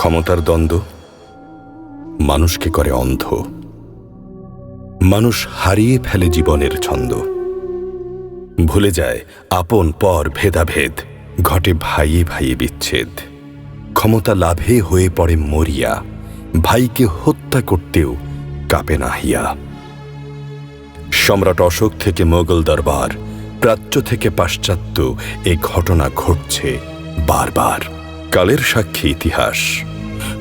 ক্ষমতার দ্বন্দ্ব, মানুষকে করে অন্ধ। মানুষ হারিয়ে ফেলে জীবনের ছন্দ। ভুলে যায় আপন, পর, ভেদাভেদ, ঘটে ভাইয়ে ভাইয়ে বিচ্ছেদ। ক্ষমতা লাভে হয়ে পড়ে মরিয়া, ভাইকে হত্যা করতেও কাঁপে না হিয়া। সম্রাট অশোক থেকে মোগল দরবার, প্রাচ্য থেকে পাশ্চাত্য এ ঘটনা ঘটছে বারবার। কালের সাক্ষী ইতিহাস।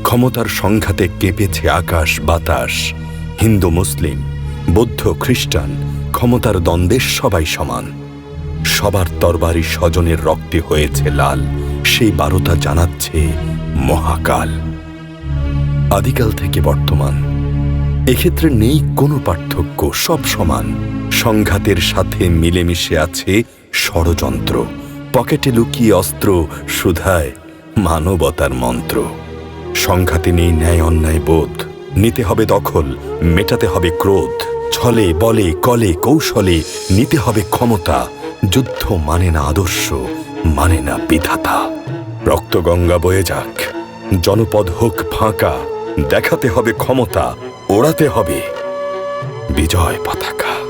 ক্ষমতার সংঘাতে কেঁপেছে আকাশ, বাতাস। হিন্দু, মুসলিম, বৌদ্ধ, খ্রিস্টান, ক্ষমতার দ্বন্দ্বের সবাই সমান। সবার তরবারি স্বজনের রক্তে হয়েছে লাল, সেই বারতা জানাচ্ছে মহাকাল। আদিকাল থেকে বর্তমান। এক্ষেত্রে নেই কোনো পার্থক্য, সব সমান। সংঘাতের সাথে মিলেমিশে আছে ষড়যন্ত্র। পকেটে লুকিয়ে অস্ত্র সুধায় মানবতার মন্ত্র। সংঘাতে নেই ন্যায় অন্যায় বোধ। নিতে হবে দখল, মেটাতে হবে ক্রোধ। ছলে, বলে, কলে, কৌশলে নিতে হবে ক্ষমতা। যুদ্ধ মানে না আদর্শ মানে না বিধাতা। রক্তগঙ্গা বয়ে যাক। জনপদ হোক ফাঁকা। দেখাতে হবে ক্ষমতা, ওড়াতে হবে বিজয় পতাকা।